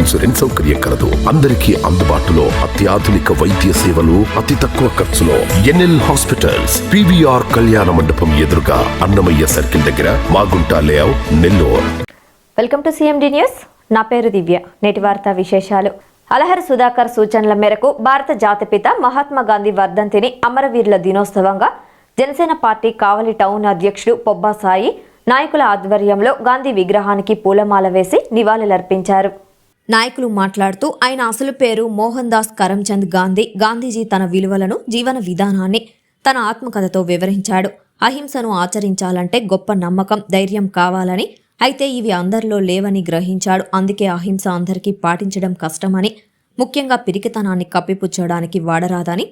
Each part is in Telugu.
ఇన్సూరెన్స్ సౌకర్యం కలదు. అందరికీ అందుబాటులో అత్యాధునిక వైద్య సేవలు అతి తక్కువ ఖర్చులో ఎన్ఎల్ హాస్పిటల్స్ పివిఆర్ కళ్యాణ మండపం ఎదురుగా అన్నమయ్య సర్కిల్ దగ్గర Magunta layout Nellore. Welcome to CMD news. నా పేరు దివ్య. నేటి వార్తా విశేషాలు. అలహరి సుధాకర్ సూచనల మేరకు భారత జాతిపిత మహాత్మా గాంధీ వర్ధంతిని అమరవీరుల దినోత్సవంగా జనసేన పార్టీ కావలి టౌన్ అధ్యక్షుడు పొబ్బా సాయి నాయకుల ఆధ్వర్యంలో గాంధీ విగ్రహానికి పూలమాల వేసి నివాళులర్పించారు. నాయకులు మాట్లాడుతూ ఆయన అసలు పేరు మోహన్ దాస్ కరమ్చంద్ గాంధీ. గాంధీజీ తన విలువలను జీవన విధానాన్ని తన ఆత్మకథతో వివరించాడు. అహింసను ఆచరించాలంటే గొప్ప నమ్మకం ధైర్యం కావాలని అయితే ఇవి అందరిలో లేవని గ్రహించాడు. అందుకే అహింస అందరికీ పాటించడం కష్టమని ముఖ్యంగా పిరికితనాన్ని కప్పిపుచ్చడానికి వాడరాదని.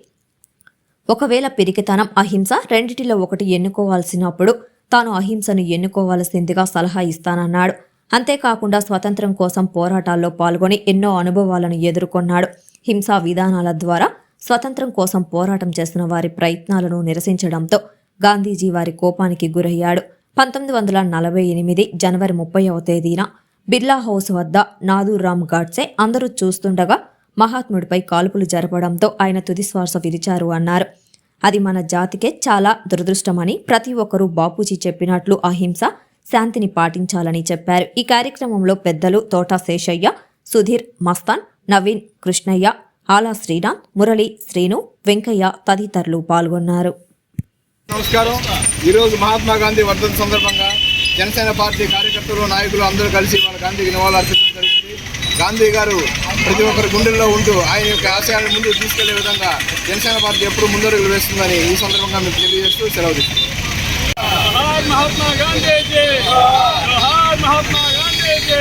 ఒకవేళ పిరికితనం అహింస రెండిటిలో ఒకటి ఎన్నుకోవాల్సినప్పుడు తాను అహింసను ఎన్నుకోవాల్సిందిగా సలహా ఇస్తానన్నాడు. అంతేకాకుండా స్వతంత్రం కోసం పోరాటాల్లో పాల్గొని ఎన్నో అనుభవాలను ఎదుర్కొన్నాడు. హింసా విధానాల ద్వారా స్వతంత్రం కోసం పోరాటం చేసిన వారి ప్రయత్నాలను నిరసించడంతో గాంధీజీ వారి కోపానికి గురయ్యాడు. పంతొమ్మిది వందల నలభై ఎనిమిది జనవరి ముప్పైవ తేదీన బిర్లా హౌస్ వద్ద నాదూరామ్ గాడ్సే అందరూ చూస్తుండగా మహాత్ముడిపై కాల్పులు జరపడంతో ఆయన తుదిశ్వాస విరిచారు అన్నారు. అది మన జాతికే చాలా దురదృష్టమని ప్రతి ఒక్కరూ బాపూజీ చెప్పినట్లు అహింస శాంతిని పాటించాలని చెప్పారు. ఈ కార్యక్రమంలో పెద్దలు తోట శేషయ్య సుధీర్ మస్తాన్ నవీన్ కృష్ణయ్య ఆలా శ్రీనాథ్ మురళి శ్రీను వెంకయ్య తదితరులు పాల్గొన్నారు. నమస్కారం. ఈరోజు మహాత్మా గాంధీ వర్ధంతి సందర్భంగా జనసేన పార్టీ కార్యకర్తలు నాయకులు అందరూ కలిసి వాళ్ళ గాంధీకి నివాళులు అర్పించడం జరిగింది. గాంధీ గారు ప్రతి ఒక్కరి గుండెల్లో ఉంటూ ఆయన యొక్క ఆశయాలను ముందుకు తీసుకెళ్ళే విధంగా జనసేన పార్టీ ఎప్పుడు ముందడుగులు వేస్తుందని ఈ సందర్భంగా మీకు తెలియజేస్తూ సెలవు తీసుకుంటాం మహాత్మా గాంధీజీ మహాత్మా గాంధీజీ